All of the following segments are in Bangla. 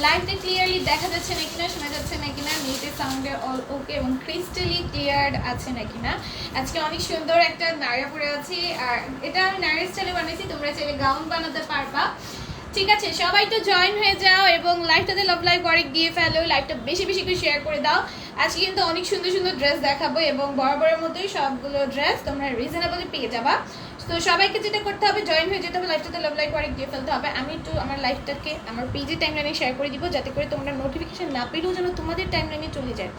লাইভটা ক্লিয়ারলি দেখা যাচ্ছে নাকি না, শোনা যাচ্ছে নাকি না নেটে সাউন্ডে অল ওকে এবং ক্রিস্টালি ক্লিয়ার আছে নাকি না। আজকে অনেক সুন্দর একটা নাড়া পরে আছি, আর এটা আমি নাড়া স্টাইলে বানিয়েছি তোমরা চাইলে গাউন বানাতে পারবা। ঠিক আছে, সবাই তো জয়েন হয়ে যাও এবং লাইভটাতে লাভ লাইভ অনেক দিয়ে ফেলো লাইভটা বেশি বেশি করে শেয়ার করে দাও। আজকে কিন্তু অনেক সুন্দর সুন্দর ড্রেস দেখাবো এবং বরাবরের মতোই সবগুলো ড্রেস তোমরা রিজনেবলি পেয়ে যাবা। তো সবাইকে যেটা করতে হবে জয়েন হয়ে যেতে হবে লাইফটাতে লাভ লাইভ অনেক দিয়ে ফেলতে হবে। আমি একটু আমার লাইফটাকে আমার পেজের টাইমলাইনে শেয়ার করে দিব, যাতে করে তোমরা নোটিফিকেশান না পেলেও যেন তোমাদের টাইমলাইনে চলে যায়।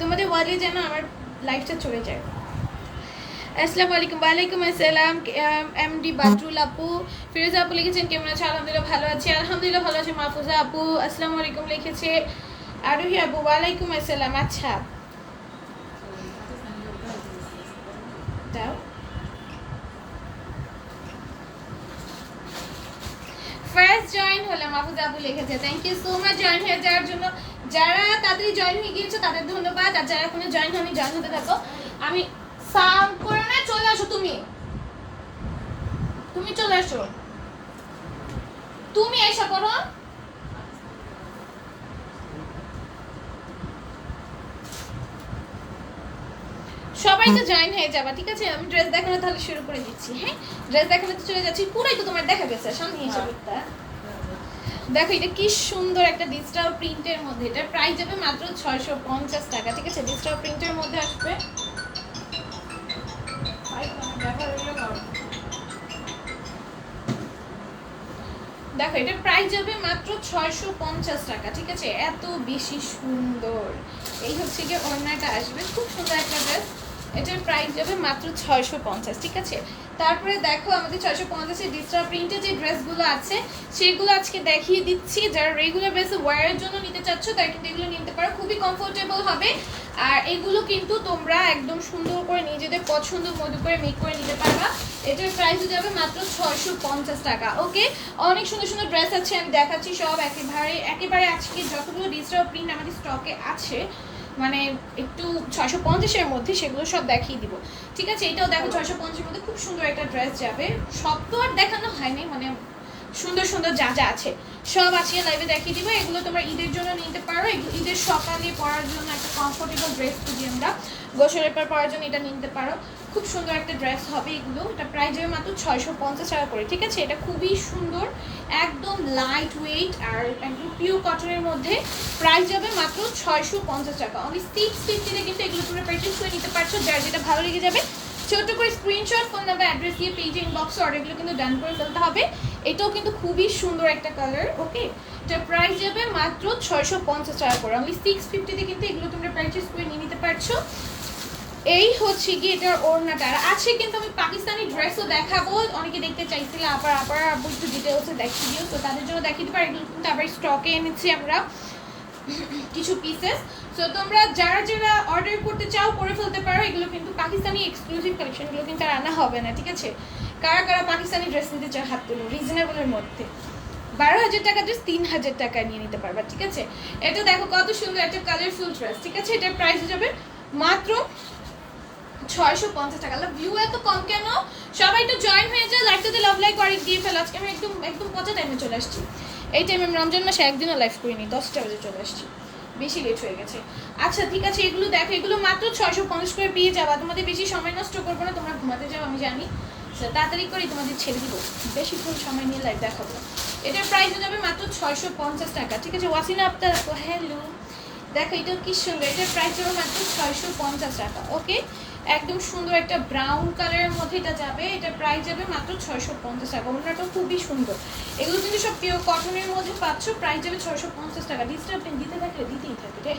তোমাদের ওয়ালে যেন আমার লাইফটা চলে যায়। আসসালামু আলাইকুম, ওয়ালাইকুম আসসালাম এম ডি বাদরুল আপু, ফিরোজা আপু লিখেছেন, কেমন আছে? আলহামদুলিল্লাহ ভালো আছি, আলহামদুলিল্লাহ ভালো আছে, মাহফুজা আপু, আসসালামু আলাইকুম লিখেছে, আরোহী আপু, ওয়ালাইকুম আসসালাম আচ্ছা। দাও। ফার্স্ট জয়েন হলে মাহফুজা আবু লিখেছে thank you so much join হয়ে যাওয়ার জন্য। যারা তাড়াতাড়ি জয়েন হয়ে গিয়েছো, তাদের ধন্যবাদ। আর যারা এখনও জয়েন হয়নি জয়েন হতে থাকো। আমি সাউন্ড করে না, চলে আসো তুমি। তুমি চলে আসো। তুমি এসে করো সবাই তো জয়েন হয়ে যাবা ঠিক আছে? আমি ড্রেস দেখানো তাহলে শুরু করে দিচ্ছি হ্যাঁ? ড্রেস দেখানো তো চলে যাচ্ছি পুরাই তো তোমার দেখা গেছে সামনে এসে করতে দেখো এটা কি সুন্দর একটা ডিজিটাল প্রিন্টের মধ্যে এটা প্রাইস যাবে মাত্র ছয়শো পঞ্চাশ টাকা ঠিক আছে? ডিজিটাল প্রিন্টের মধ্যে আসবে। দেখো এটা প্রাইস যাবে মাত্র ছয়শো পঞ্চাশ টাকা ঠিক আছে? এত বেশি সুন্দর। এই হচ্ছে গিয়ে ওড়নাটা আসবে খুব সুন্দর একটা ড্রেস এটার প্রাইস যাবে মাত্র ছয়শো পঞ্চাশ, ঠিক আছে? তারপরে দেখো আমাদের ছয়শো পঞ্চাশের ডিজিটাল প্রিন্টের যে ড্রেসগুলো আছে, সেগুলো আজকে দেখিয়ে দিচ্ছি। যারা রেগুলার বেসে ওয়ারের জন্য নিতে চাচ্ছ, তারা কিন্তু এগুলো নিতে পারো। খুবই কমফোর্টেবল হবে। আর এগুলো কিন্তু তোমরা একদম সুন্দর করে নিজেদের পছন্দ মতো করে মেক করে নিতে পারবা। এটার প্রাইস যাবে মাত্র ছয়শো পঞ্চাশ টাকা ওকে অনেক সুন্দর সুন্দর ড্রেস আছে, আমি দেখাচ্ছি সব একেবারে একেবারে আজকে যতগুলো ডিজিটাল প্রিন্ট আমাদের স্টকে আছে মানে একটু ছয়শো পঞ্চাশের মধ্যে সেগুলো সব দেখিয়ে দিব। ঠিক আছে? এটাও দেখো ছয়শো পঞ্চাশের মধ্যে খুব সুন্দর একটা ড্রেস যাবে। সব তো আর দেখানো হয়নি মানে সুন্দর সুন্দর যা যা আছে। সব আজকে লাইভে দেখিয়ে দিব। এগুলো তোমরা ঈদের জন্য নিতে পারো। ঈদের সকালে পরার জন্য একটা কমফোর্টেবল ড্রেস খুঁজি আমরা গোসলের পর পরার জন্য এটা নিতে পারো। খুব সুন্দর একটা ড্রেস হবে এগুলো। এটা প্রাইস যাবে মাত্র ছয়শো পঞ্চাশ টাকা করে, ঠিক আছে? এটা খুবই সুন্দর, একদম লাইট ওয়েট আর একদম পিওর কটনের মধ্যে প্রাইস যাবে মাত্র ছয়শো পঞ্চাশ টাকা। অনলি সিক্স ফিফটিতে কিন্তু এগুলো তোমরা পারচেস করে নিতে পারছ। যার যেটা ভালো লেগে যাবে ছোট করে স্ক্রিনশট ফোন নাম্বার অ্যাড্রেস দিয়ে পেজে ইনবক্সে অর্ডারগুলো কিন্তু ডান করে ফেলতে হবে। এটাও কিন্তু খুবই সুন্দর একটা কালার ওকে এটা প্রাইস যাবে মাত্র ছয়শো পঞ্চাশ টাকা করে। আমি সিক্স ফিফটিতে কিন্তু এগুলো তোমরা পারচেস করে নিয়ে নিতে পারছ। এই হচ্ছে কি এটার ওড়নাটা আর আছে কিন্তু আমি পাকিস্তানি ড্রেসও দেখাবো। অনেকে দেখতে চাইছিল, আবার আবার আবার একটু ডিটেলসে দেখিয়ে দিও। তো তাদের জন্য দেখিয়ে দিতে পারি, এগুলো কিন্তু আবার স্টকে এনেছি আমরা কিছু পিসেস সো তোমরা যারা যারা অর্ডার করতে চাও, করে ফেলতে পারো। এগুলো কিন্তু পাকিস্তানি এক্সক্লুসিভ কালেকশনগুলো কিন্তু আর আনা হবে না, ঠিক আছে? কারা কারা পাকিস্তানি ড্রেস নিতে চায় হাত তুলো রিজনেবলের মধ্যে। বারো হাজার টাকা ড্রেস তিন হাজার টাকা নিয়ে নিতে পারবা, ঠিক আছে? এটা দেখো কত সুন্দর, একটা কালারফুল ড্রেস ঠিক আছে? এটার প্রাইস যাবে মাত্র ছয়শো পঞ্চাশ টাকা। ভিউ এত কম কেন? সবাই একটু জয়েন হয়ে যায় লাইভটাতে লাভ লাইক করে দিয়ে ফেলো। আজকে আমি একদম একদম পচা টাইমে চলে আসছি। এই টাইমে আমি রমজান মাসে একদিনও লাইভ করিনি দশটা বাজে চলে আসছি। বেশি লেট হয়ে গেছে। আচ্ছা ঠিক আছে এগুলো দেখো এগুলো মাত্র ছয়শো পঞ্চাশ করে পেয়ে যাবা। তোমাদের বেশি সময় নষ্ট করব না তোমরা ঘুমাতে যাও আমি জানি। So, তাড়াতাড়ি করে তোমাদের ছেড়ে দিব। বেশিক্ষণ সময় নিয়ে লাইভ দেখাবো। এটার প্রাইস হয়ে যাবে মাত্র ছয়শো পঞ্চাশ টাকা। ঠিক আছে ওয়াসিনা আপনার হ্যালো দেখো এটা কি সুন্দর। এটার প্রাইস যাবে মাত্র ছয়শো পঞ্চাশ টাকা ওকে একদম সুন্দর একটা ব্রাউন কালারের মধ্যে এটা যাবে। এটা প্রাইস যাবে মাত্র ছয়শো পঞ্চাশ টাকা। ওনাটা খুবই সুন্দর। এগুলো কিন্তু সব পিওর কটনের মধ্যে পাচ্ছ প্রাইস যাবে ছয়শো পঞ্চাশ টাকা। ডিসটা আপনি দিতে থাকলে দিতেই থাকে রে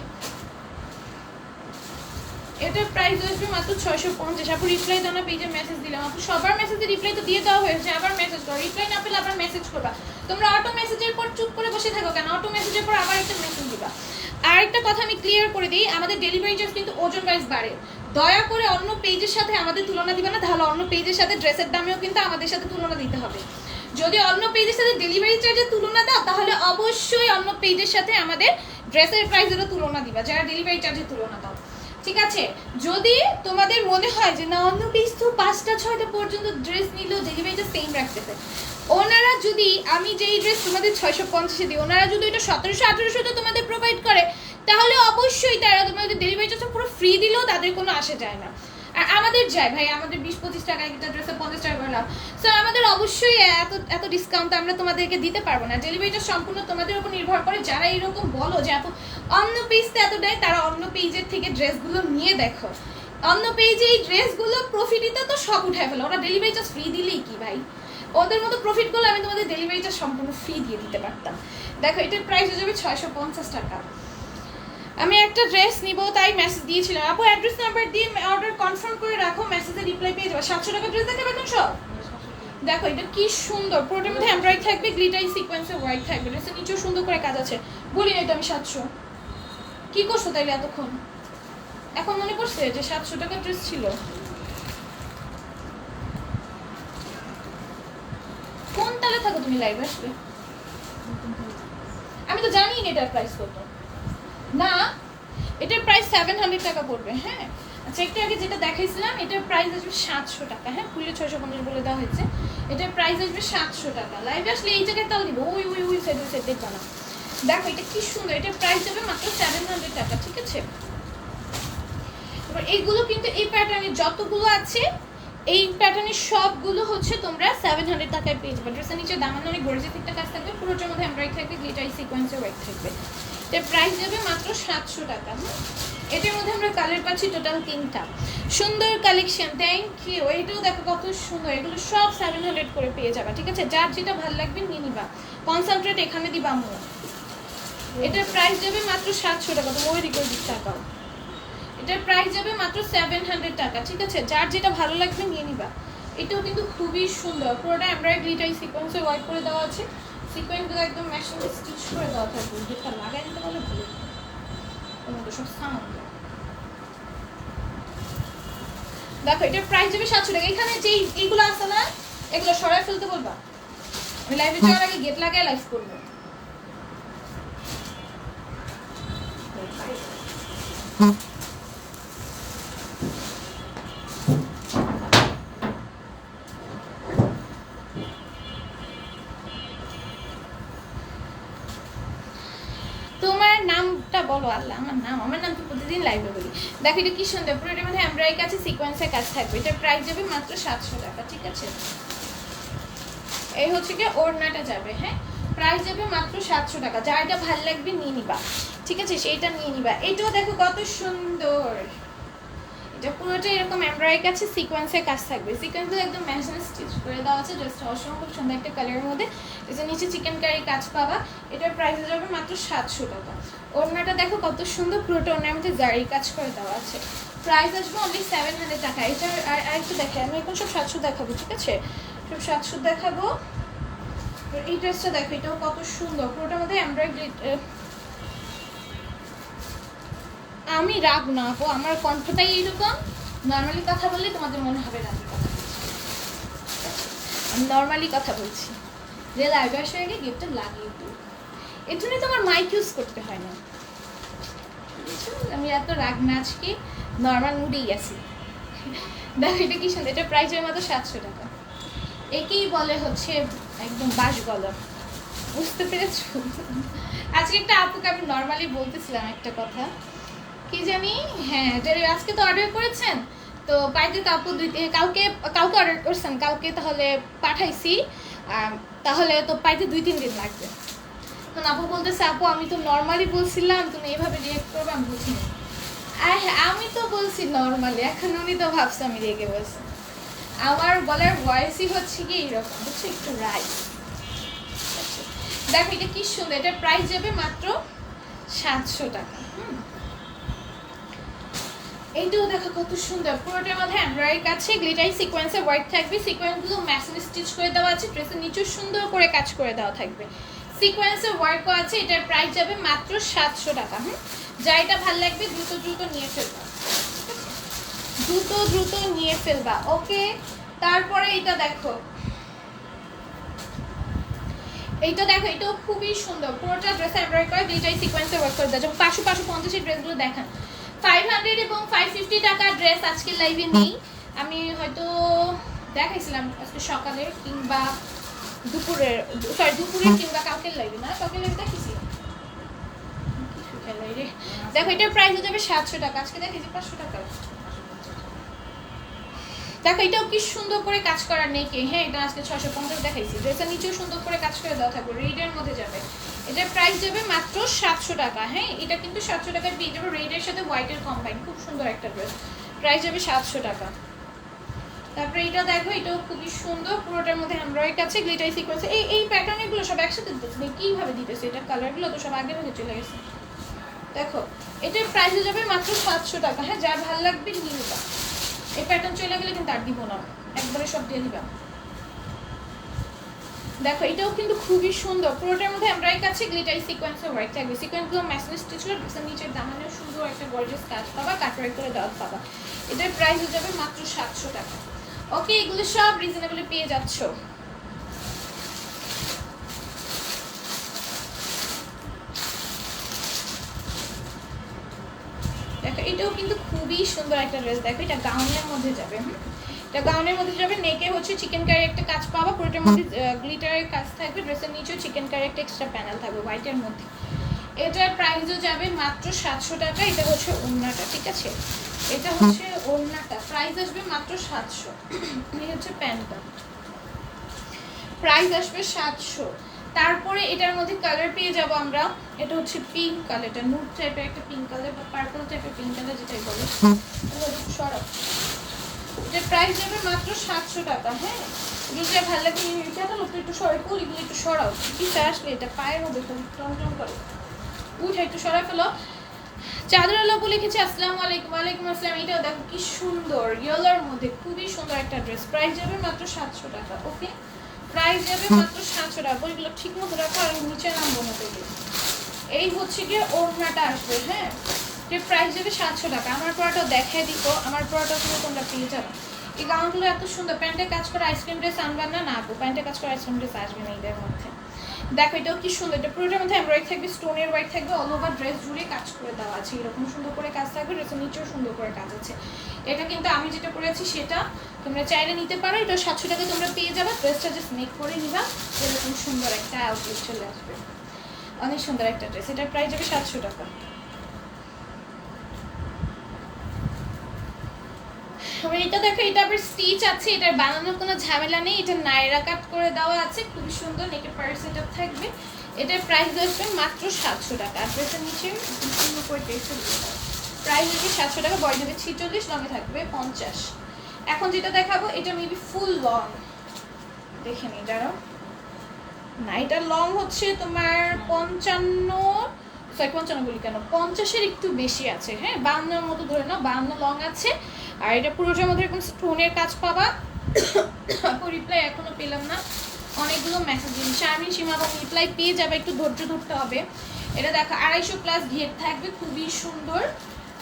এটার প্রাইস আসবে মাত্র ছয়শো পঞ্চাশ। আপু রিপ্লাই দাও না পেজে মেসেজ দিলাম। আপু, সবার মেসেজে রিপ্লাই তো দিয়ে দেওয়া হয়েছে আবার মেসেজ করো। রিপ্লাই না পেলে আবার মেসেজ করবা। তোমরা অটো মেসেজের পর চুপ করে বসে থাকো কেন? অটো মেসেজের পর আবার একটা মেসেজ দিবা। আরেকটা কথা আমি ক্লিয়ার করে দিই, আমাদের ডেলিভারি চার্জ কিন্তু ওজন ওয়াইজ বাড়ে। দয়া করে অন্য পেজের সাথে আমাদের তুলনা দিবে না, তাহলে অন্য পেজের সাথে ড্রেসের দামেও কিন্তু আমাদের সাথে তুলনা দিতে হবে। যদি অন্য পেজের সাথে ডেলিভারি চার্জের তুলনা দাও, তাহলে অবশ্যই অন্য পেজের সাথে আমাদের ড্রেসের প্রাইসেরও তুলনা দিবা, যারা ডেলিভারি চার্জের তুলনা দাও। ঠিক আছে? যদি তোমাদের মনে হয় যে, না, অন্য পিস তো পাঁচটা, ছয়টা পর্যন্ত ড্রেস নিলেও ডেলিভারিটা সেম রাখতেছে। ওনারা যদি, আমি যেই ড্রেস তোমাদের ছয়শো পঞ্চাশে দিই, ওনারা যদি ওইটা সতেরোশো আঠেরোশোতে তোমাদের প্রোভাইড করে, তাহলে অবশ্যই তারা তোমাদের ডেলিভারি চার্জ পুরো ফ্রি দিলেও তাদের কোনো আসে যায় না। আর আমাদের যায়, ভাই, আমাদের বিশ পঁচিশ টাকা একটা ড্রেসে পঞ্চাশ টাকা করে লাভ সো আমাদের অবশ্যই এত এত ডিসকাউন্ট আমরা তোমাদেরকে দিতে পারব না। ডেলিভারিটা সম্পূর্ণ তোমাদের উপর নির্ভর করে। যারা এরকম বলো যে এত, অন্য পেজতে এত দেয়, তারা অন্য পেজের থেকে ড্রেসগুলো নিয়ে দেখো। অন্য পেজে এই ড্রেসগুলো প্রফিটিতে তো সব উঠায় ফেলো। ওরা ডেলিভারি চার্জ ফ্রি দিলেই কি, ভাই? ওদের মতো প্রফিট করলে আমি তোমাদের ডেলিভারি চার্জ সম্পূর্ণ ফ্রি দিয়ে দিতে পারতাম। দেখো, এটার প্রাইস হয়ে যাবে ছয়শো পঞ্চাশ টাকা। আমি একটা ড্রেস নিব, তাই মেসেজ দিয়েছিলাম। আপু অ্যাড্রেস নাম্বার দিয়ে অর্ডার কনফার্ম করে রাখো মেসেজে রিপ্লাই পেয়ে যাবে। সাতশো টাকা ড্রেস দেখাবে এখন সব? দেখো, এটা কি সুন্দর। পুরোটার মধ্যে এমব্রয়েড থাকবে গ্লিটারি সিকোয়েন্সে হোয়াইট থাকবে। ড্রেসের নিচেও সুন্দর করে কাজ আছে। বলি নাই তো আমি সাতশো। কি করছ তাইলে এতক্ষণ? এখন মনে পড়ছে যে সাতশো টাকার ড্রেস ছিল? কোন তালে থাকো তুমি লাইভ আসলে আমি তো জানি না এটার প্রাইস কত। না, এটার প্রাইস সেভেন হান্ড্রেড টাকা পড়বে হ্যাঁ? আচ্ছা একটু আগে যেটা দেখাইছিলাম, এটার প্রাইস আসবে সাতশো টাকা হ্যাঁ? খুলে ছয়শো পঞ্চাশ বলে দেওয়া হয়েছে। এটার প্রাইস আসবে সাতশো টাকা। লাইভে আসলে এই জায়গায় তাও দিব। ওই ওই ওই সাইড ওই সাইড দেখবা না। দেখো, এটা কি সুন্দর। এটার প্রাইস যাবে মাত্র সেভেন হান্ড্রেড টাকা, ঠিক আছে? এবার এইগুলো কিন্তু এই প্যাটার্নের যতগুলো আছে, এই প্যাটার্নের সবগুলো হচ্ছে তোমরা সেভেন হান্ড্রেড টাকায় পেয়ে যাবে। ড্রেসের নিচে দামান অনেক গর্জিত একটা কাজ থাকবে। পুরোটার মধ্যে এমব্রয়েড থাকবে গ্লিটারি সিকোয়েন্সের ওয়ার্ক থাকবে। এটার প্রাইস যাবে মাত্র সাতশো টাকা, হুম? এটার মধ্যে আমরা কালার পাচ্ছি টোটাল তিনটা। সুন্দর কালেকশন থ্যাংক ইউ এইটাও দেখো কত সুন্দর। এগুলো সব সেভেন হান্ড্রেড করে পেয়ে যাবে, ঠিক আছে? যার যেটা ভালো লাগবে নিয়ে নিবা। কনসেন্ট্রেট এখানে দিবা আমু এটার প্রাইস যাবে মাত্র সাতশো টাকা তো ওই দিক টাকাও এটার প্রাইস যাবে মাত্র সেভেন হান্ড্রেড টাকা, ঠিক আছে? যার যেটা ভালো লাগবে নিয়ে নিবা। এটাও কিন্তু খুবই সুন্দর। পুরোটা এমব্রয়েড গ্লিটারি সিকোয়েন্সে ওয়াইট করে দেওয়া আছে। সিকোয়েন্সগুলো একদম মেশিনে স্টিচ করে দেওয়া থাকবে। যেটা লাগাই দিতে পারলে ভালো। মধ্যে সব সাউন্ড দেখো এটার প্রাইস যাবে সাতশো টাকা। এখানে যে এইগুলো আছে না এগুলো সরাই ফেলতে বলবা। আমি লাইভে যাওয়ার আগে গেট লাগায় লাইভ করব। তোমার দেখো, এটা কি সুন্দর পুরো এটার মধ্যে এমব্রয়ডারি কাছে সিকোয়েন্সের কাজ থাকবে। এটার প্রাইস যাবে মাত্র সাতশো টাকা, ঠিক আছে? এই হচ্ছে কি ওড়নাটা যাবে হ্যাঁ? প্রাইস যাবে মাত্র সাতশো টাকা। যা এটা ভালো লাগবে, নিয়ে নিবা, ঠিক আছে? সেইটা নিয়ে নিবা। এইটাও দেখো কত সুন্দর। এটা পুরোটা এরকম এমব্রয়ডারি কাছে সিকোয়েন্সের কাজ থাকবে। সিকোয়েন্সে একদম মেশিন স্টিচ করে দেওয়া আছে ড্রেসটা অসম্ভব সুন্দর একটা কালারের মধ্যে। যে নিচে চিকেন কারি কাজ পাবা, এটার প্রাইস যাবে মাত্র সাতশো টাকা। ওড়নাটা দেখো কত সুন্দর পুরোটা ওড়নার মধ্যে জারি কাজ করে দেওয়া আছে। প্রাইস আসবে অনলি সেভেন হান্ড্রেড টাকা। এটা আর একটু দেখে, আমি এখন সব সাতশো দেখাবো, ঠিক আছে? সব সাতশো দেখাবো। এই ড্রেসটা দেখো, এটাও কত সুন্দর। পুরোটার মধ্যে এমব্রয়ডারি আমি রাগ না, আপু। আমার কণ্ঠটাই এইরকম। নর্মালি কথা বললে তোমাদের মনে হবে কথা আমি নর্মালি কথা বলছি। যে লাইভে আসে আগে গিফটটা লাগিয়ে দিই এর জন্য তো আমার মাইক ইউজ করতে হয় না? আমি এত রাগ না, আজকে নর্মাল মুডেই আছি। দেখো, এটা কি সুন্দর? এটা প্রাইজের মাত্র সাতশো টাকা। একেই বলে হচ্ছে একদম বাস গলা বুঝতে পেরেছ? আজকে একটা আপুকে আমি নর্মালি বলতেছিলাম একটা কথা। কি জানি হ্যাঁ যে আজকে তো অর্ডার করেছেন, তো পাইতে তো আপু দুই কালকে কালকে অর্ডার করছেন, কালকে তাহলে পাঠাইছি তাহলে তো পাইতে দুই, তিন দিন লাগবে। তখন আপু বলতেছে, আপু, আমি তো নর্মালি বলছিলাম, তুমি এইভাবে রিয়েক্ট করবে, আমি বুঝিনি আর আমি তো বলছি নর্মালি এখন উনি তো ভাবছে আমি রেগে বলছি আমার গলার ভয়েসই হচ্ছে কি এইরকম বুঝছ একটু রাইট দেখো এটা কি সুন্দর এটার প্রাইস যাবে মাত্র সাতশো টাকা, হুম। এইটাও দেখো কত সুন্দর। পুরোটার মধ্যে এমব্রয়ডারি কাছে গ্লিটারি সিকোয়েন্সে হোয়াইট থাকবে সিকোয়েন্সগুলো ম্যাসিন স্টিচ করে দেওয়া আছে ড্রেসের নিচেও সুন্দর করে কাজ করে দেওয়া থাকবে। সিকোয়েন্সে ওয়ার্কও আছে, এটার প্রাইস যাবে মাত্র সাতশো টাকা, হুম? যা এটা ভালো লাগবে, দ্রুত দ্রুত নিয়ে ফেলবে। দ্রুত দ্রুত নিয়ে ফেলবা, ওকে? তারপরে এটা দেখো। এইটা দেখো, এটাও খুবই সুন্দর। পুরোটা ড্রেস এমব্রয়ডারি করে দুইটাই সিকোয়েন্সে ওয়ার্ক করে দেওয়া যেমন পাঁচশো পাঁচশো পঞ্চাশের ড্রেসগুলো দেখান। ফাইভ হান্ড্রেড এবং ফাইভ ফিফটি টাকার ড্রেস আজকে লাইভে নেই। আমি হয়তো দেখাইছিলাম আজকে সকালে কিংবা দুপুরের সরি দুপুরের কিংবা কালকের লাইভে না? কালকের লাইভে দেখেছি কি। দেখো এটার প্রাইস হয়ে যাবে সাতশো টাকা। আজকে দেখেছি পাঁচশো টাকা। দেখো এটাও কি সুন্দর করে কাজ করা নেই হ্যাঁ এটা আজকে ছশো পঞ্চাশ দেখাইছি। ড্রেসের নিচেও সুন্দর করে কাজ করে দেওয়া থাকবে। রেডের মধ্যে যাবে। এটার প্রাইস যাবে মাত্র সাতশো টাকা। হ্যাঁ এটা কিন্তু সাতশো টাকায় পেয়ে যাবে রেডের সাথে হোয়াইটের কম্বাইন খুব সুন্দর একটা ড্রেস প্রাইস যাবে সাতশো টাকা। তারপরে এটা দেখো, এটাও খুবই সুন্দর। পুরোটার মধ্যে এমব্রয়েড আছে গ্লিটার সিকোয়েন্স এই এই প্যাটার্নগুলো সব একসাথে দিতেছে কীভাবে দিতেছে? এটা কালারগুলো তো সব আগে ভাগে চলে গেছে। দেখো, এটার প্রাইস যাবে মাত্র সাতশো টাকা। হ্যাঁ যার ভালো লাগবে নিয়ে নিবা। এই প্যাটার্ন চলে গেলে কিন্তু আর দিব না। একবারে সব দিয়ে দিবা। দেখো, এটাও কিন্তু খুবই সুন্দর। পুরোটার মধ্যে এমব্রয়েড আছে গ্লিটার সিকোয়েন্সের ওয়ার্ক থাকবে। সিকোয়েন্সগুলো মেশিন স্টিচ করে ড্রেসের নিচের দামানেও সুন্দর একটা গর্জিয়াস কাজ পাবা কাটওয়ার্ক করে দেওয়া পাবা। এটার প্রাইস হয়ে যাবে মাত্র সাতশো টাকা। ওকে এগুলো সব রিজনেবলে পেয়ে যাচ্ছ। দেখো, এটাও কিন্তু খুবই সুন্দর একটা ড্রেস দেখো, এটা গাউনের মধ্যে যাবে, হুম? এটা গাউনের মধ্যে যাবে নেকে হচ্ছে চিকেন কারি একটা কাজ পাবা পুরোটার মধ্যে গ্লিটারের কাজ থাকবে ড্রেসের নিচেও চিকেন কারি একটা এক্সট্রা প্যানেল থাকবে হোয়াইটের মধ্যে। এটার প্রাইসও যাবে মাত্র সাতশো টাকা এটা হচ্ছে ওড়নাটা ঠিক আছে? এটা হচ্ছে ওড়নাটা প্রাইস আসবে মাত্র সাতশো। এই হচ্ছে প্যান্টটা। প্রাইস আসবে সাতশো। তারপরে এটার মধ্যে কালার পেয়ে যাব আমরা এটা হচ্ছে পিঙ্ক কালারটা নুট টাইপের একটা পিঙ্ক কালার বা পার্পল টাইপের পিঙ্ক কালার যেটাই বলে। সরাব যে প্রাইস যাবে মাত্র সাতশো টাকা হ্যাঁ? যদি ভালো লাগে এটা লোক একটু সরাই কুলিগুলো একটু সরাও। পিসে আসলে এটা পায়ের মধ্যে টন টন করে। উঠে একটু সরাই ফেলো। চাদর আলাপু লিখেছে আসসালামু আলাইকুম ওয়ালাইকুম আসসালাম। এটাও দেখো কি সুন্দর। ইয়েলোর মধ্যে খুবই সুন্দর একটা ড্রেস প্রাইস যাবে মাত্র সাতশো টাকা ওকে প্রাইস যাবে মাত্র সাতশো টাকা। বইগুলো ঠিক মতো রাখো আর নিচে নামবো না এই হচ্ছে গিয়ে ওড়নাটা আসবে হ্যাঁ? যে প্রাইস যাবে সাতশো টাকা। আমার পড়াটা দেখায় দিত আমার পড়াটা কিন্তু তোমরা পেয়ে যাবে। এই গাউনগুলো এত সুন্দর। প্যান্টের কাজ করে আইসক্রিম ড্রেস আনবার না না আপু প্যান্টের কাজ করে আইসক্রিম ড্রেস আসবে না এদের মধ্যে। দেখো, এটাও কি সুন্দর। এটা পুরোটার মধ্যে এমব্রয়েড থাকবে স্টোনের ওয়াইট থাকবে অল ওভার ড্রেস জুড়ে কাজ করে দেওয়া আছে। এরকম সুন্দর করে কাজ থাকবে ড্রেসের নিচেও সুন্দর করে কাজ আছে। এটা কিন্তু আমি যেটা করেছি সেটা তোমরা চাইলে নিতে পারো। এটা সাতশো টাকা তোমরা পেয়ে যাবে। ড্রেসটা জাস্ট মেক করে নিবা। এরকম সুন্দর একটা আউটলুক চলে আসবে। অনেক সুন্দর একটা ড্রেস এটার প্রাইস যাবে সাতশো টাকা। এবার এটা দেখো, এটা আবার স্টিচ আছে, এটার বানানোর কোনো ঝামেলা নেই, এটা নাইরা কাট করে দেওয়া আছে, খুবই সুন্দর নেকের পার সেটআপ থাকবে। এটার প্রাইস আসবে মাত্র সাতশো টাকা। ড্রেসের নিচে করে টেক্সট প্রাইস হচ্ছে সাতশো টাকা বয় দেবে ছিচল্লিশ লঙে থাকবে পঞ্চাশ। এখন যেটা দেখাবো, এটা মেবি ফুল লং দেখে নিই, দাঁড়াও। না, এটা লং হচ্ছে তোমার পঞ্চান্ন সরি পঞ্চান্ন বলি কেন? পঞ্চাশের একটু বেশি আছে হ্যাঁ? বাউন্নের মতো ধরে নাও বাউন্ন লং আছে। আর এটা পুরোটার মধ্যে এরকম স্টোনের কাজ পাবা রিপ্লাই এখনও পেলাম না। অনেকগুলো মেসেজ শারমিন সীমা এবং রিপ্লাই পেয়ে যাবে, একটু ধৈর্য ধরতে হবে। এটা দেখো, আড়াইশো প্লাস ঘের থাকবে, খুবই সুন্দর।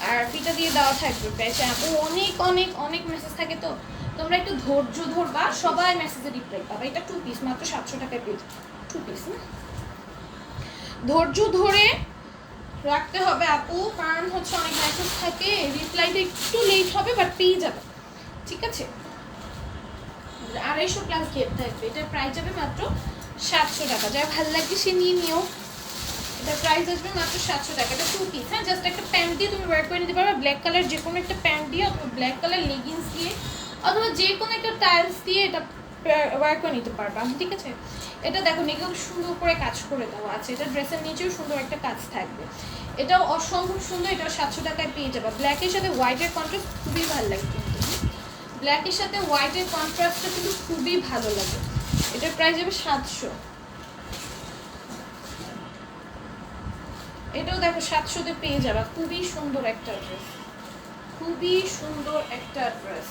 আর ফিটা দিয়ে দেওয়া থাকবে পেয়েছে আপু অনেক অনেক অনেক মেসেজ থাকে তো। তোমরা একটু ধৈর্য ধরবা, সবাই মেসেজে রিপ্লাই পাবা। এটা টু পিস মাত্র সাতশো টাকায় পেয়ে টু পিস না? ধৈর্য ধরে রাখতে হবে আপু, কারণ হচ্ছে অনেক মেসেজ থাকে রিপ্লাইটা একটু লেট হবে বাট পেয়ে যাবে। ঠিক আছে? আড়াইশো প্লাস ঘের থাকবে, এটার প্রাইস যাবে মাত্র সাতশো টাকা। যা ভালো লাগবে সে নিয়ে নিও। এটা প্রাইস আসবে মাত্র সাতশো টাকা। এটা টু পিস হ্যাঁ? জাস্ট একটা প্যান্ট দিয়ে তুমি ওয়ার করে নিতে পারবে ব্ল্যাক কালার যে কোনো একটা প্যান্ট দিয়ে অথবা ব্ল্যাক কালার লেগিংস দিয়ে, অথবা যে কোনো একটা টাইলস দিয়ে এটা ওয়ার করে নিতে পারবা, ঠিক আছে? এটা দেখো নিকেও সুন্দর করে কাজ করে দেওয়া আছে। এটা ড্রেসের নিচেও সুন্দর একটা কাজ থাকবে। এটাও অসম্ভব সুন্দর, এটা সাতশো টাকায় পেয়ে যাবে। ব্ল্যাকের সাথে হোয়াইটের কন্ট্রাস্ট খুবই ভালো লাগে কিন্তু ব্ল্যাকের সাথে হোয়াইটের কন্ট্রাস্টটা কিন্তু খুবই ভালো লাগে। এটার প্রাইস যাবে সাতশো। এটাও দেখো, সাতশোতে পেয়ে যাবে। খুবই সুন্দর একটা ড্রেস খুবই সুন্দর একটা ড্রেস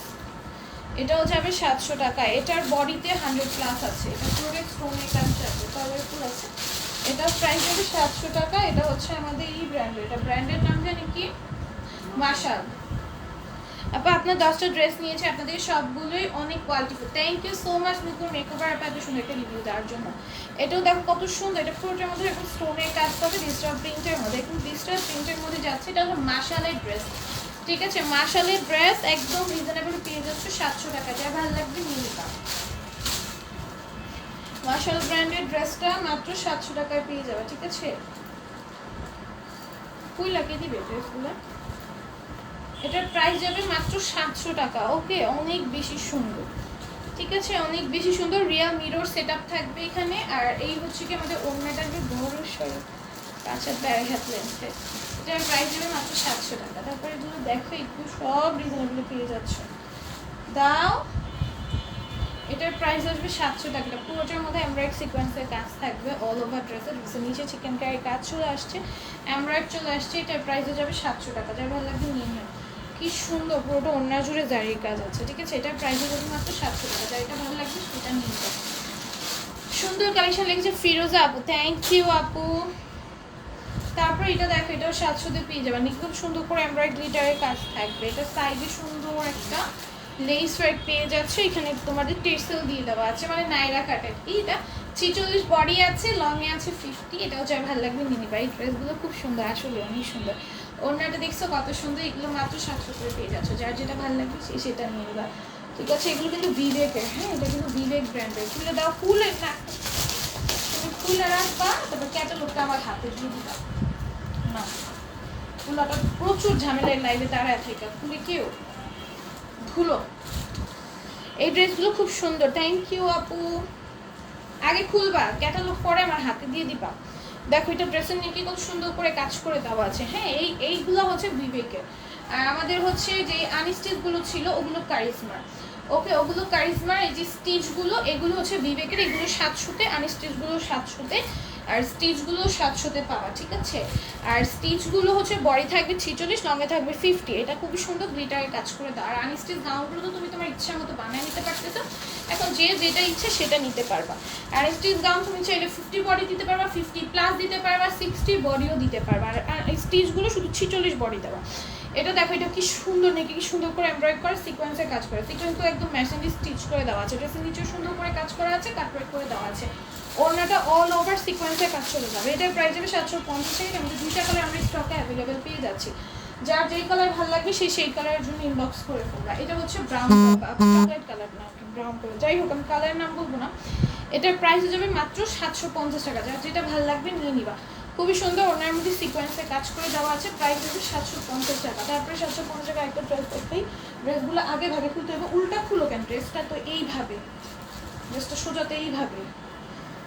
এটাও যাবে সাতশো টাকা। এটার বডিতে হান্ড্রেড প্লাস আছে। এটা পুরো স্টোনের কাজ আছে কালারফুল আছে। এটার প্রাইস যাবে সাতশো টাকা। এটা হচ্ছে আমাদের এই ব্র্যান্ডের এটা ব্র্যান্ডের নাম জানি কি? মাশাল। আপা, আপনার দশটা ড্রেস নিয়েছে, আপনাদের সবগুলোই অনেক qualityful thank you so much Nukur makeover আপা, এত সুন্দর একটা রিভিউ দেওয়ার জন্য। এটাও দেখো কত সুন্দর। এটা পুরোটার মধ্যে, এখন স্টোনের কাজ পাবে ডিজিটাল প্রিন্টের মধ্যে। এখন ডিজিটাল প্রিন্টের মধ্যে যাচ্ছে, এটা হলো মাশালের ড্রেস ঠিক আছে, মাশালের ড্রেস একদম রিজনেবল পেয়ে যাচ্ছে সাতশো টাকা। যা ভালো লাগবে নিয়ে মার্শাল ব্র্যান্ডের ড্রেসটা মাত্র সাতশো টাকায় পেয়ে যাবে, ঠিক আছে? কুই লাগিয়ে দিবে ড্রেসগুলো এটার প্রাইস যাবে মাত্র সাতশো টাকা। ওকে, অনেক বেশি সুন্দর। ঠিক আছে, অনেক বেশি সুন্দর। রিয়া মিরর সেট থাকবে এখানে। আর এই হচ্ছে কি আমাদের ওড়নাটা যে বড় সড়ো কাঁচা হাত লেন্থে এটার প্রাইস যাবে মাত্র সাতশো টাকা। তারপরে এগুলো দেখো একটু সব রিজনেবল পেয়ে যাচ্ছ। দাও, এটার প্রাইস আসবে সাতশো টাকা। পুরোটার মধ্যে এমব্রয়েড সিকোয়েন্সের কাজ থাকবে অল ওভার ড্রেসের নিচে চিকেন কারির কাজ চলে আসছে। এমব্রয়েড চলে আসছে, এটার প্রাইসে যাবে সাতশো টাকা। যার ভালো লাগবে নিয়ে নিও। কি সুন্দর, পুরোটা অন্য জুড়ে জারির কাজ আছে, ঠিক আছে? এটার প্রাইসে যাবে মাত্র সাতশো টাকা। যার এটা ভালো লাগবে, সেটা নিয়ে যাবে সুন্দর কালেকশন লেগেছে ফিরোজা আপু। থ্যাংক ইউ আপু। তারপর এটা দেখো, এটাও সাতশোতে পেয়ে যাবে। মানে খুব সুন্দর করে এমব্রয়েড গ্লিটারের কাজ থাকবে। এটা সাইডে সুন্দর একটা লেস ওয়ার্ক পেয়ে যাচ্ছে। এখানে তোমাদের টেসেল দিয়ে দেওয়া আছে মানে নাইরা কাটের এটা। ছিচল্লিশ বডি আছে লংয়ে আছে ফিফটি এটাও যার ভালো লাগবে নিয়ে নিবা এই ড্রেসগুলো খুব সুন্দর আসলে অনেক সুন্দর। ওনাটা দেখছ কত সুন্দর, এগুলো মাত্র সাতশো করে পেয়ে যাচ্ছে। যার যেটা ভালো লাগবে সে সেটা নিয়ে নিবা। ঠিক আছে, এগুলো কিন্তু বিবেকের হ্যাঁ এটা কিন্তু বিবেক ব্র্যান্ডের খুলে দাও ফুলের না, তুমি খুলে রাখবা তারপর ক্যাটালগটা আমার হাতে দিয়ে দিবা। না। প্রচুর ঝামেলায় লাইভে তারা থেকে খুলে কেউ ধুলো। এই ড্রেসগুলো খুব সুন্দর থ্যাংক ইউ আপু। আগে খুলবা ক্যাটালগ পরে আমার হাতে দিয়ে দিবা। দেখো, এটা ড্রেসের নিয়ে কত সুন্দর করে কাজ করে দেওয়া আছে। হ্যাঁ এই, এইগুলো হচ্ছে বিবেকের। আমাদের হচ্ছে যে আনস্টিচগুলো ছিল, ওগুলো কারিজমার। ওকে, ওগুলো কারিজমার, এই যে স্টিচগুলো এগুলো হচ্ছে বিবেকের, এগুলো সাতশোতে আনস্টিচগুলো সাতশোতে আর স্টিচগুলো সাতশোতে পাওয়া ঠিক আছে? আর স্টিচগুলো হচ্ছে বডি থাকবে ছিচল্লিশ, লঙ্গে থাকবে ফিফটি এটা খুবই সুন্দর গ্লিটারের কাজ করে দাও। আর আনস্টিচ গাউনগুলো তো তুমি তোমার ইচ্ছা মতো বানিয়ে নিতে পারতেছো, এখন যে যেটা ইচ্ছে সেটা নিতে পারবা। আর স্টিচ গাউন তুমি চাইলে ফিফটি বডি দিতে পারবা ফিফটি প্লাস দিতে পারবা সিক্সটি বডিও দিতে পারবা। আর স্টিচগুলো শুধু ছিচল্লিশ বডি দেওয়া। এটা দেখো, এটা কি সুন্দর, নাকি কি সুন্দর করে এমব্রয়েড করে সিকোয়েন্সের কাজ করে। সিকোয়েন্সগুলো একদম মেশিন স্টিচ করে দেওয়া আছে। ড্রেসের নিচে সুন্দর করে কাজ করা আছে কাটওয়ার্ক করে দেওয়া আছে। ওড়নাটা অল ওভার সিকোয়েন্সে কাজ চলে যাবে। এটার প্রাইস যাবে সাতশো পঞ্চাশ টাকা আমাদের দুইটা কালার আমরা স্টকে অ্যাভেলেবেল পেয়ে যাচ্ছি। যার যেই কালার ভালো লাগবে সেই সেই কালারের জন্য ইনবক্স করে ফেলবা। এটা হচ্ছে ব্রাউন চকলেট কালার না ব্রাউন কালার যাই হোক আমি কালারের নাম বলব না। এটার প্রাইস হয়ে যাবে মাত্র সাতশো পঞ্চাশ টাকা। যার যেটা ভালো লাগবে নিয়ে নিবা। খুবই সুন্দর ওনার মধ্যে সিকোয়েন্সে কাজ করে দেওয়া আছে। প্রাইস যাবে সাতশো পঞ্চাশ টাকা। তারপরে সাতশো পঞ্চাশ টাকা একটা ড্রেস দেখতেই ড্রেসগুলো আগে ভাগে খুলতে হবে। উল্টা খুলো কেন? ড্রেসটা তো এইভাবে। ড্রেসটা সোজাতে এইভাবে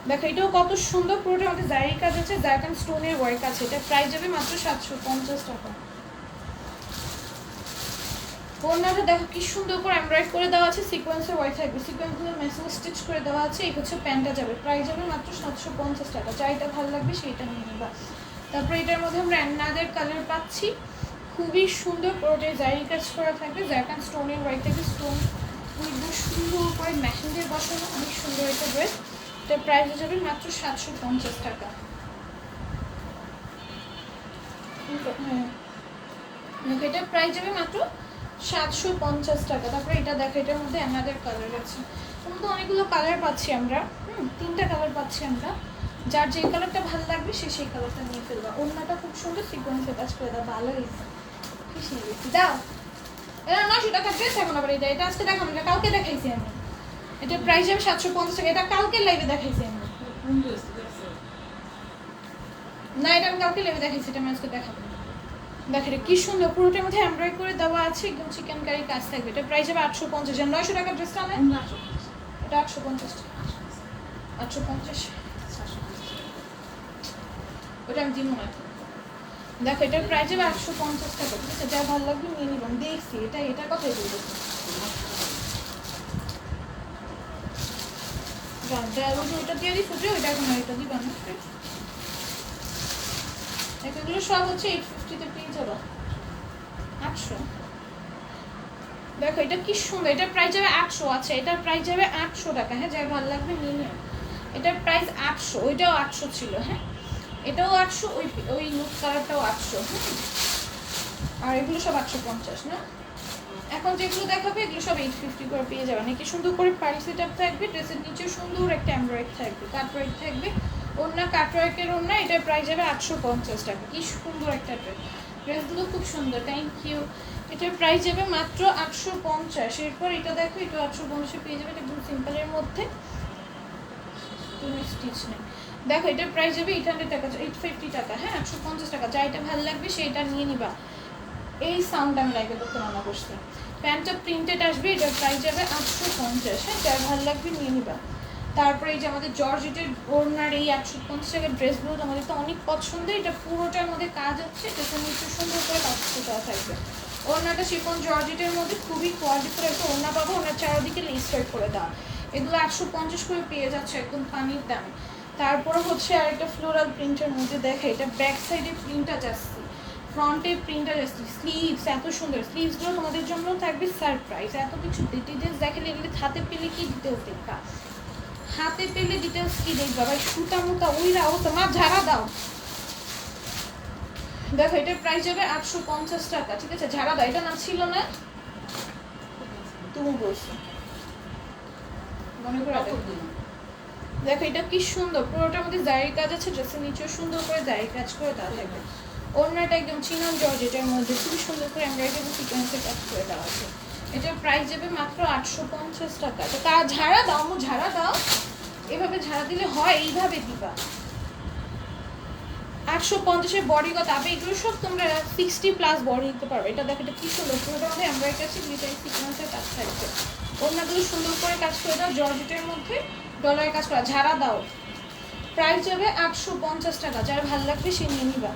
দেখো, এটাও কত সুন্দর পুরোটা আমাদের জারির কাজ আছে জারকান স্টোনের ওয়ার্ক আছে। এটা প্রাইস যাবে মাত্র সাতশো পঞ্চাশ টাকা। ওড়নাটা দেখো, কি সুন্দর করে এমব্রয়েড করে দেওয়া আছে সিকোয়েন্সের ওয়ার্ক থাকবে। সিকোয়েন্সগুলো মেশিন স্টিচ করে দেওয়া আছে, এই হচ্ছে প্যান্টটা যাবে। প্রাইস যাবে মাত্র সাতশো পঞ্চাশ টাকা। যাইটা ভালো লাগবে সেইটা নিয়ে নেবা। তারপরে এটার মধ্যে আমরা অ্যান্নাদের কালার পাচ্ছি। খুবই সুন্দর পুরোটাই জারি কাজ করা থাকবে। জারকান স্টোনের ওয়ার্ক থাকবে। স্টোন খুবই সুন্দর করে মেশিন দিয়ে বসানো। অনেক সুন্দর একটা ড্রেস এটার প্রাইস হয়ে যাবে মাত্র সাতশো পঞ্চাশ টাকা। এটার প্রাইস যাবে মাত্র সাতশো পঞ্চাশ টাকা। তারপরে এটা দেখো, এটার মধ্যে অ্যানাদার কালার আছে। এর মধ্যে অনেকগুলো কালার পাচ্ছি আমরা। হুম, তিনটা কালার পাচ্ছি আমরা। যার যে কালারটা ভালো লাগবে, সে সেই কালারটা নিয়ে ফেলবা। অন্যটা খুব সুন্দর সিকোয়েন্সে কাজ করে দাও ভালো হয়েছে হয়ে দাও এটা নশো টাকা ড্রেস এখন আবার এটা এটা আজকে দেখানো এটা কাউকে দেখাইছি আমি। এটার প্রাইস যাবে সাতশো পঞ্চাশ টাকা। এটা কালকে লাইভে দেখাইছি আমি। না এটা আমি কাউকে লাইভে দেখাইছি এটা আমি আজকে দেখাবো। দেখো এটা কি সুন্দর। পুরোটার মধ্যে এমব্রয়েড করে দেওয়া আছে একদম চিকেন কারি কাজ থাকবে। এটা প্রাইস হবে আটশো পঞ্চাশ। আর নয়শো টাকার ড্রেসটা আমার এটা আটশো পঞ্চাশ আটশো পঞ্চাশ। ওটা আমি দিব না। দেখো এটার প্রাইস হবে আটশো পঞ্চাশ টাকা। ঠিক আছে যা ভালো লাগবে নিয়ে নিলাম দেখছি এটা এটা কথাই বলব। ওইটা দিয়ে দিই ফুটে, ওইটা এখন এটা দিবা না এগুলো সব হচ্ছে এইট ফিফটিতে পেয়ে যাবা। আটশো দেখো, এটা কি সুন্দর। এটার প্রাইস যাবে আটশো আচ্ছা এটার প্রাইস যাবে আটশো টাকা। হ্যাঁ যাই ভালো লাগবে নিয়ে এটার প্রাইস আটশো ওইটাও আটশো ছিল হ্যাঁ? এটাও আটশো ওই ওই নুট কালারটাও আটশো হ্যাঁ? আর এগুলো সব আটশো পঞ্চাশ, না? এখন যেগুলো দেখাবে, এগুলো সব এইট ফিফটি করে পেয়ে যাবেন কি সুন্দর করে পার্ল সেট আপ থাকবে ড্রেসের নিচে সুন্দর একটা এমব্রয়েড থাকবে কাটওয়ার্ক থাকবে। ওড়না কাটওয়ার্কের ওড়না, এটার প্রাইস যাবে আটশো পঞ্চাশ টাকা। কি সুন্দর একটা ড্রেস ড্রেসগুলো খুব সুন্দর থ্যাংক ইউ এটার প্রাইস যাবে মাত্র আটশো পঞ্চাশ। এরপর এটা দেখো, এটা আটশো পঞ্চাশে পেয়ে যাবে, এটা একদম সিম্পলের মধ্যে। কোনো স্টিচ নেই। দেখো, এটার প্রাইস যাবে এইট হান্ড্রেড টাকা এইট ফিফটি টাকা হ্যাঁ একশো পঞ্চাশ টাকা। যা এটা ভালো লাগবে, সেইটা নিয়ে নিবা। এই সাউন্ড আমি লাইভে করতে মানা করছি। প্যান্টটা প্রিন্টেড আসবে, এটার প্রাইস যাবে আটশো পঞ্চাশ। হ্যাঁ যার ভালো লাগবে নিয়ে নিবা। তারপরে এই যে আমাদের জর্জেটের ওড়নার এই একশো পঞ্চাশ টাকার ড্রেসগুলো আমাদের তো অনেক পছন্দ। এটা পুরোটার মধ্যে কাজ হচ্ছে এটাতে নিচে সুন্দর করে কাজ দেওয়া থাকবে। ওড়নাটা শিপন জর্জেটের মধ্যে খুবই কোয়ালিটি কোয়ালিটিফুল একটা ওড়না পাবো ওনার চারদিকে লিস্টার করে দেওয়া এগুলো একশো পঞ্চাশ করে পেয়ে যাচ্ছে একদম পানির দামে। তারপরে হচ্ছে আর একটা ফ্লোরাল প্রিন্টের মধ্যে দেখে, এটা ব্যাক সাইডে প্রিন্টটা যাচ্ছে। ফ্রন্টে প্রিন্টার স্লিভস এত সুন্দর। স্লিভসগুলো তোমাদের জন্য থাকবে সারপ্রাইজ এত কিছু ডিটেলস দেখালে এগুলো হাতে পেলে কি ডিটেলস দেখবা? হাতে পেলে ডিটেলস কি দেখবা? ভাই সুতা মুতা উইরা ও তোমার ঝাড়া দাও। দেখো এটার প্রাইস যাবে আটশো পঞ্চাশ টাকা ঠিক আছে? ঝাড়া দাও এটা না ছিল না? তুমি বলছো। মনে করে দেখো। দেখো এটা কি সুন্দর। পুরোটার মধ্যে জারি কাজ আছে ড্রেসের নিচেও সুন্দর করে জারি কাজ করে দেওয়া থাকবে। ওড়নাটা একদম চিনান জর্জেটের মধ্যে খুবই সুন্দর করে এমব্রয়ডারি সিকোয়েন্সে কাজ করে দেওয়া আছে। এটার প্রাইস যাবে মাত্র আটশো পঞ্চাশ টাকা। তো তা ঝাড়া দাও মো ঝাড়া দাও। এভাবে ঝাড়া দিলে হয়, এইভাবে দিবা। আটশো পঞ্চাশের বডি কত আবে এগুলো সব তোমরা সিক্সটি প্লাস বডি দিতে পারবে। এটা দেখো এটা কি সুন্দর পুরোটা মধ্যে এমব্রয়ডারি আছে গ্লিটারি সিকোয়েন্সের কাজ থাকবে। ওড়নাগুলো সুন্দর করে কাজ করে দাও, জর্জেটের মধ্যে ডলারের কাজ করা। ঝাড়া দাও। প্রাইস যাবে আটশো পঞ্চাশ টাকা। যার ভালো লাগবে সে নিয়ে নিবা।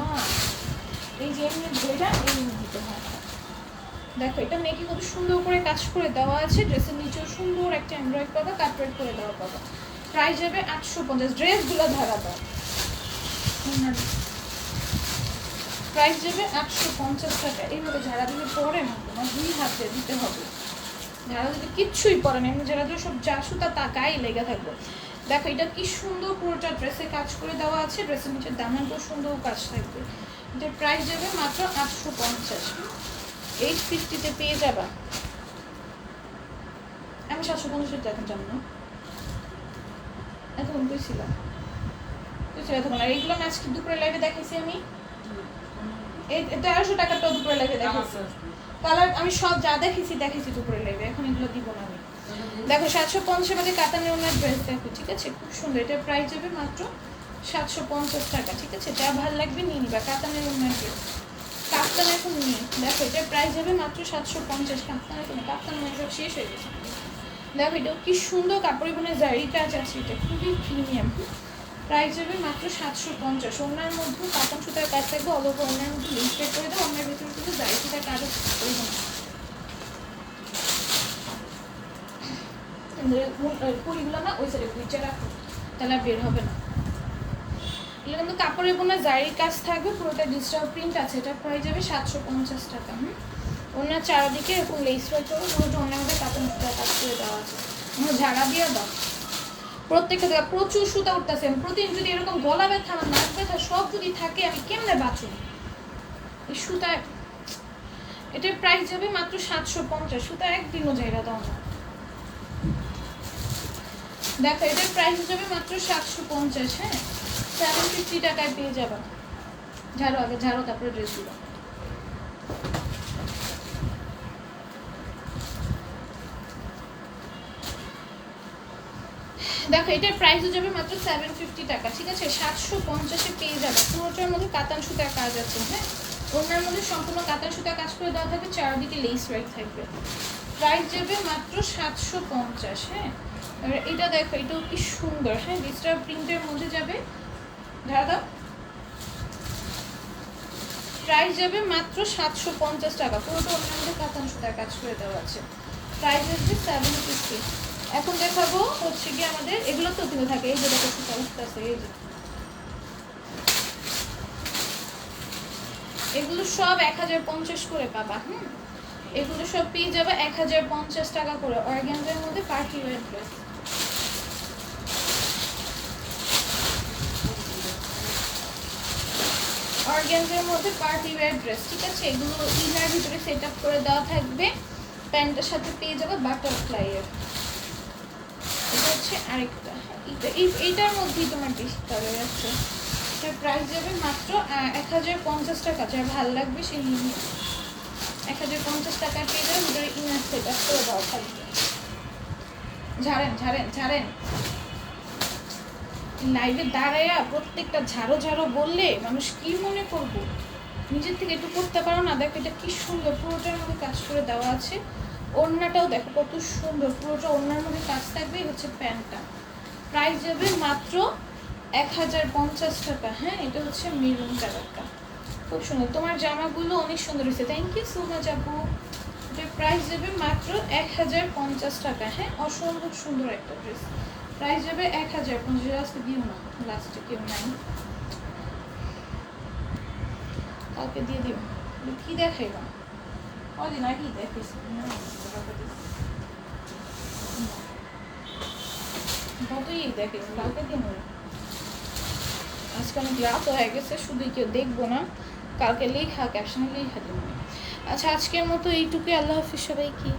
মা, এই যে এমনি বইটা এমনি দিতে হয়। দেখো, এটা মেয়েকে কত সুন্দর করে কাজ করে দেওয়া আছে। ড্রেসের নিচেও সুন্দর একটা এমব্রয়েড পাবা কাটওয়ার্ক করে দেওয়া পাবা প্রাইস যাবে আটশো পঞ্চাশ। ড্রেসগুলো ধারা দাও। প্রাইস যাবে আটশো পঞ্চাশ টাকা। এইভাবে ঝাড়া দিলে পরে না, তোমার দুই হাতে দিতে হবে। ঝাড়া দিলে কিচ্ছুই পরে না। এমনি ঝাড়া দিলে সব যা তা গায়ে লেগে থাকবে। দেখো এটা কি সুন্দর পুরোটা ড্রেসে কাজ করে দেওয়া আছে ড্রেসের নিচে দামানটাও সুন্দর কাজ থাকবে। এটার প্রাইস যাবে মাত্র আটশো পঞ্চাশ। এইট ফিফটিতে পেয়ে যাবা। আমি সাতশো পঞ্চাশের টাকা জানো এতক্ষণ কইছিলাম কইছিল এতক্ষণ আর এইগুলো আমি আজকে দুপুরে লাইভে দেখাইছি আমি? এই তেরোশো টাকাটাও দুপুরে লাইভে দেখাইছি। কালার আমি সব যা দেখেছি দেখেছি দুপুরে লাইভে এখন এগুলো দিব না আমি। দেখো, সাতশো পঞ্চাশ মধ্যে কাতানের ওনার ড্রেস দেখো, ঠিক আছে? খুব সুন্দর। এটার প্রাইস যাবে মাত্র সাতশো পঞ্চাশ টাকা, ঠিক আছে? যা ভালো লাগবে নিয়ে নিবা কাতানের ওনার ড্রেস কাপ্তান এখন নিয়ে দেখো, এটার প্রাইস যাবে মাত্র সাতশো পঞ্চাশ কাপ্তান এখন কাপ্তান মনে সব শেষ হয়ে গেছে। দেখো এটা কি সুন্দর কাপড় বোনে জারি কাজ আছে এটা, খুবই প্রিমিয়াম প্রাইস যাবে মাত্র সাতশো পঞ্চাশ। ওনার মধ্যে কাতান সুতার কাজ থাকবে অল ওভার ওনার মধ্যে লিস্টেড করে দেবো ওনার ভিতরে কিন্তু জারি সুতার কাজ আছে কুড়িগুলো না, ওই সাইডে কুইচে রাখো। তাহলে বের হবে না। এগুলো কিন্তু কাপড়ের বোনা জারির কাজ থাকবে, পুরোটা ডিজিটাল প্রিন্ট আছে, এটা প্রাইস যাবে সাতশো পঞ্চাশ টাকা, হুম? ওনার চারদিকে এরকম লেস ওয়ার্ক করে পুরোটা ওনার মধ্যে কাপড় কাজ করে দেওয়া আছে। আমরা ঝাড়া দিয়ে দাও। প্রত্যেকটা জায়গায় প্রচুর সুতা উঠতেছে। প্রতিদিন যদি এরকম গলা ব্যথা আমার নাক ব্যথা, সব যদি থাকে, আমি কেমনে বাঁচুন এই সুতা, এটার প্রাইস যাবে মাত্র সাতশো পঞ্চাশ, সুতা একদিনও জায়গা দাও না। দেখো, এটার প্রাইস যাবে মাত্র সাতশো পঞ্চাশ হ্যাঁ? সেভেন ফিফটি টাকায় পেয়ে যাবা। ঝাড়ো আগে, ঝাড়ো, তারপরে ড্রেসগুলো দেখো, এটার প্রাইসও যাবে মাত্র সেভেন ফিফটি টাকা, ঠিক আছে? সাতশো পঞ্চাশে পেয়ে যাবে। পুরোটার মধ্যে কাতান সুতার কাজ আছে হ্যাঁ? ওনার মধ্যে সম্পূর্ণ কাতান সুতার কাজ করে দেওয়া থাকবে, চারদিকে লেস রাইট থাকবে। প্রাইস যাবে মাত্র সাতশো পঞ্চাশ হ্যাঁ? এটা দেখো, এটাও কি সুন্দর। হ্যাঁ ডিজিটাল প্রিন্টের মধ্যে যাবে। ধরা দাও। প্রাইস যাবে মাত্র সাতশো পঞ্চাশ টাকা। পুরোটা ওনার মধ্যে কাতান সুতার কাজ করে দেওয়া আছে। প্রাইস আসবে সেভেন ফিফটি এখন দেখাবো হচ্ছে কি আমাদের, এগুলো তো কিন্তু থাকে। এই যে দেখো সুতা উঠতেছে এই যে। এগুলো সব এক হাজার পঞ্চাশ করে পাবা, হুম? এগুলো সব পেয়ে যাবে এক হাজার পঞ্চাশ টাকা করে। অর্গ্যানজের মধ্যে পার্টি ওয়ার ড্রেস অর্গ্যানজের মধ্যে পার্টি ওয়্যার ড্রেস, ঠিক আছে? এগুলো ইনার ভিতরে সেট আপ করে দেওয়া থাকবে। প্যান্টের সাথে পেয়ে যাবে বাটারফ্লাইয়ের এটা হচ্ছে আরেকটা। এইটা এই- এইটার মধ্যেই তোমার কালার আছে। এটার প্রাইস যাবে মাত্র এক হাজার পঞ্চাশ টাকা। যার ভালো লাগবে সেই এক হাজার পঞ্চাশ টাকা পেয়ে যাবে, ভিতরে ইনার সেট আপ করে দেওয়া থাকবে। ঝাড়েন ঝাড়েন ঝাড়েন। লাইভে দাঁড়াইয়া প্রত্যেকটা ঝাড়ো ঝাড়ো বললে মানুষ কি মনে করব? নিজের থেকে একটু করতে পারো না। দেখো এটা কি সুন্দর পুরোটার মধ্যে কাজ করে দেওয়া আছে। ওড়নাটাও দেখো কত সুন্দর। পুরোটা ওড়নার মধ্যে কাজ থাকবে হচ্ছে প্যান্টটা প্রাইস যাবে মাত্র এক হাজার পঞ্চাশ টাকা। হ্যাঁ এটা হচ্ছে মেরুন কালারটা। খুব সুন্দর। তোমার জামাগুলো অনেক সুন্দর হয়েছে। থ্যাংক ইউ সো মাচ আপু। এটার প্রাইস যাবে মাত্র এক হাজার পঞ্চাশ টাকা। হ্যাঁ অসম্ভব সুন্দর একটা ড্রেস প্রাইস যাবে এক হাজার, পঞ্চাশ লাস্টে দিও না, লাস্টে কেউ নাই। কালকে দিয়ে দিও কি দেখাই না কদিন আগেই দেখাইছি। কতই দেখাইছি, কালকে দিন আজকে অনেক রাত হয়ে গেছে, শুধু কেউ দেখব না, কালকে লেখা ক্যাপশনে লেখা দেবো আচ্ছা আজকের মতো এইটুকুই। আল্লাহ হাফিজ সবাই কি